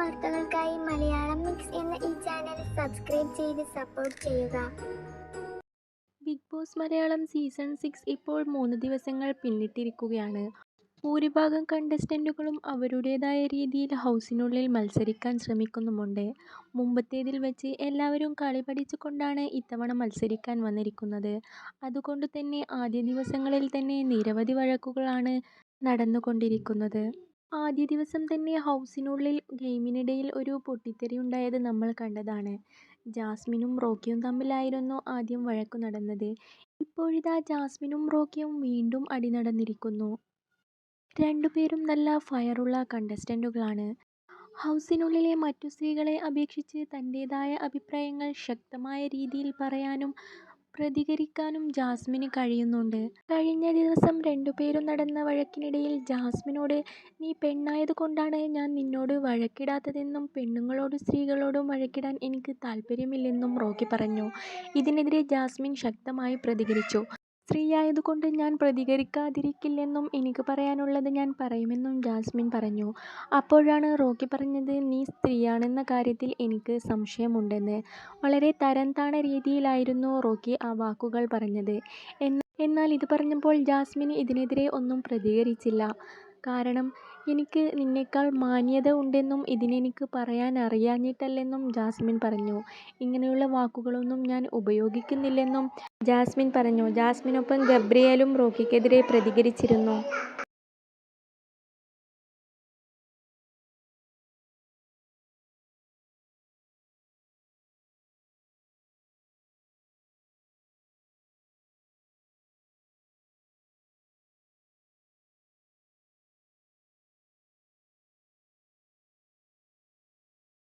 വാർത്തകൾക്കായി മലയാളം മിക്സ് എന്ന ഈ ചാനൽ സബ്സ്ക്രൈബ് ചെയ്ത് സപ്പോർട്ട് ചെയ്യുക. Bigg Boss Malayalam season six ഇപ്പോൾ മൂന്ന് ദിവസങ്ങൾ പിന്നിട്ടിരിക്കുകയാണ്. ഭൂരിഭാഗം കണ്ടസ്റ്റന്റുകളും അവരുടേതായ രീതിയിൽ ഹൗസിനുള്ളിൽ മത്സരിക്കാൻ ശ്രമിക്കുന്നുമുണ്ട്. മുമ്പത്തേതിൽ വെച്ച് എല്ലാവരും കളി പഠിച്ചുകൊണ്ടാണ് ഇത്തവണ മത്സരിക്കാൻ വന്നിരിക്കുന്നത്. അതുകൊണ്ട് തന്നെ ആദ്യ ദിവസങ്ങളിൽ തന്നെ നിരവധി വഴക്കുകളാണ് നടന്നുകൊണ്ടിരിക്കുന്നത്. ആദ്യ ദിവസം തന്നെ ഹൗസിനുള്ളിൽ ഗെയിമിനിടയിൽ ഒരു പൊട്ടിത്തെറി ഉണ്ടായത് നമ്മൾ കണ്ടതാണ്. ജാസ്മിനും റോക്കിയും തമ്മിലായിരുന്നു ആദ്യം വഴക്കു നടന്നത്. ഇപ്പോഴിതാ ജാസ്മിനും റോക്കിയും വീണ്ടും അടി നടന്നിരിക്കുന്നു രണ്ടുപേരും നല്ല ഫയറുള്ള കണ്ടസ്റ്റന്റുകളാണ് ഹൗസിനുള്ളിലെ മറ്റു സ്ത്രീകളെ അപേക്ഷിച്ച് തന്റേതായ അഭിപ്രായങ്ങൾ ശക്തമായ രീതിയിൽ പറയാനും പ്രതികരിക്കാനും ജാസ്മിന് കഴിയുന്നുണ്ട്. കഴിഞ്ഞ ദിവസം രണ്ടുപേരും നടന്ന വഴക്കിനിടയിൽ ജാസ്മിനോട് നീ പെണ്ണായതുകൊണ്ടാണ് ഞാൻ നിന്നോട് വഴക്കിടാത്തതെന്നും പെണ്ണുങ്ങളോടും സ്ത്രീകളോടും വഴക്കിടാൻ എനിക്ക് താല്പര്യമില്ലെന്നും റോക്കി പറഞ്ഞു. ഇതിനെതിരെ ജാസ്മിൻ ശക്തമായി പ്രതികരിച്ചു. സ്ത്രീയായതുകൊണ്ട് ഞാൻ പ്രതികരിക്കാതിരിക്കില്ലെന്നും എനിക്ക് പറയാനുള്ളത് ഞാൻ പറയുമെന്നും ജാസ്മിൻ പറഞ്ഞു. അപ്പോഴാണ് റോക്കി പറഞ്ഞത് നീ സ്ത്രീയാണെന്ന കാര്യത്തിൽ എനിക്ക് സംശയമുണ്ടെന്ന്. വളരെ തരം താണ രീതിയിലായിരുന്നു റോക്കി ആ വാക്കുകൾ പറഞ്ഞത്. എന്നാൽ ഇത് പറഞ്ഞപ്പോൾ ജാസ്മിൻ ഇതിനെതിരെ ഒന്നും പ്രതികരിച്ചില്ല. കാരണം എനിക്ക് നിന്നേക്കാൾ മാന്യത ഉണ്ടെന്നും ഇതിനെനിക്ക് പറയാൻ അറിയാഞ്ഞിട്ടല്ലെന്നും ജാസ്മിൻ പറഞ്ഞു. ഇങ്ങനെയുള്ള വാക്കുകളൊന്നും ഞാൻ ഉപയോഗിക്കുന്നില്ലെന്നും ജാസ്മിൻ പറഞ്ഞു. ജാസ്മിനൊപ്പം ഗബ്രിയേലും റോക്കിക്കെതിരെ പ്രതികരിച്ചിരുന്നു.